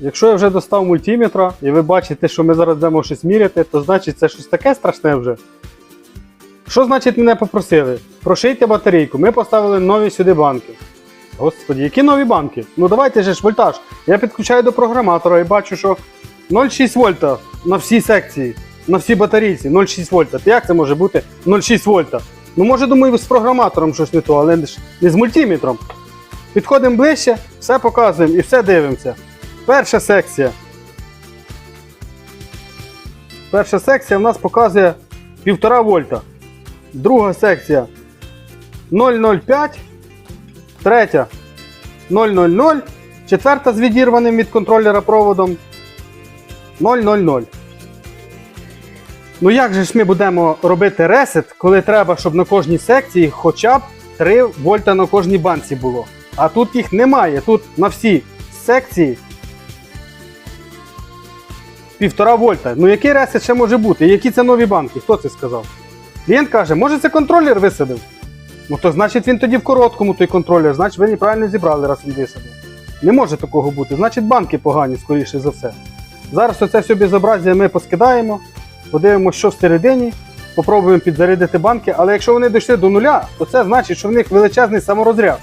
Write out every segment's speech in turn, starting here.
Якщо я вже достав мультиметра і ви бачите, що ми зараз будемо щось міряти, то значить це щось таке страшне вже. Що значить мене попросили? Прошийте батарейку. Ми поставили нові сюди банки. Господі, які нові банки? Ну давайте же ж вольтаж. Я підключаю до програматора і бачу, що 0,6 вольта на всій секції, на всій батарейці 0,6 вольта. Та Як це може бути 0,6 вольта? Ну може, думаю, з програматором щось не то, але не з мультиметром. Підходимо ближче, все показуємо і все дивимося. Перша секція. Перша секція в нас показує 1,5 вольта. Друга секція 0,05. Третя 0,00. Четверта з відірваним від контролера проводом 0,00. Ну як же ж ми будемо робити ресет, коли треба, щоб на кожній секції хоча б 3 вольта на кожній банці було. А тут їх немає. Тут на всі секції 1,5 вольта. Ну який ресет ще може бути? Які це нові банки? Хто це сказав? Клієнт каже, може це контролер висадив? Ну то значить він тоді в короткому той контролер, значить ви неправильно зібрали, раз він висадив. Не може такого бути. Значить банки погані, скоріше за все. Зараз оце все безобразія ми поскидаємо, подивимося, що всередині, попробуємо підзарядити банки, але якщо вони дійшли до нуля, то це значить, що в них величезний саморозряд.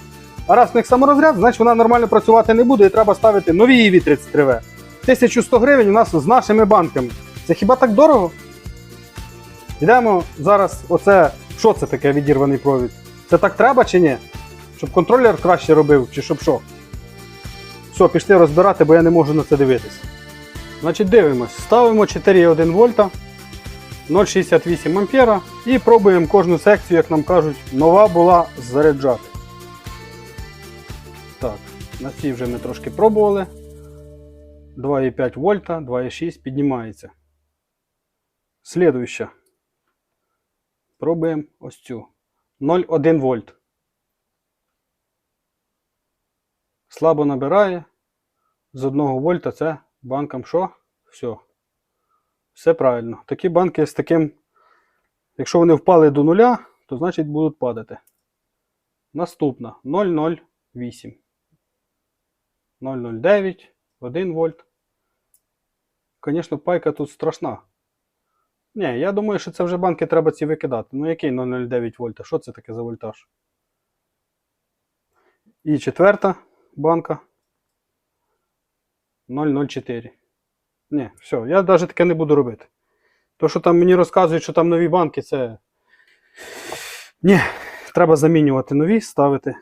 А раз в них саморозряд, значить вона нормально працювати не буде і треба ставити нові EV 33 в 1100 гривень у нас з нашими банками. Це хіба так дорого? Йдемо зараз, оце, що це таке відірваний провід? Це так треба чи ні? Щоб контролер краще робив, чи щоб що? Все, пішли розбирати, бо я не можу на це дивитися. Значить, дивимось. Ставимо 4,1 вольта, 0,68 ампера і пробуємо кожну секцію, як нам кажуть, нова була заряджати. Так, на цій вже ми трошки пробували. 2,5 вольта, 2,6 піднімається. Слідуюча. Пробуємо ось цю. 0,1 вольт. Слабо набирає. З 1 вольта це банкам що? Все. Все правильно. Такі банки з таким, якщо вони впали до нуля, то значить будуть падати. Наступна 0,08. 0,09, 1 вольт. Звісно, пайка тут страшна. Ні, я думаю, що це вже банки треба ці викидати. Ну який 0,09 вольта? Що це таке за вольтаж? І четверта банка 0,04. Ні, все, я навіть таке не буду робити. То, що там мені розказують, що там нові банки, це. Ні, треба замінювати нові, ставити.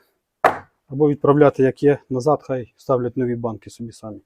Або відправляти, як є, назад, хай ставлять нові банки собі самі.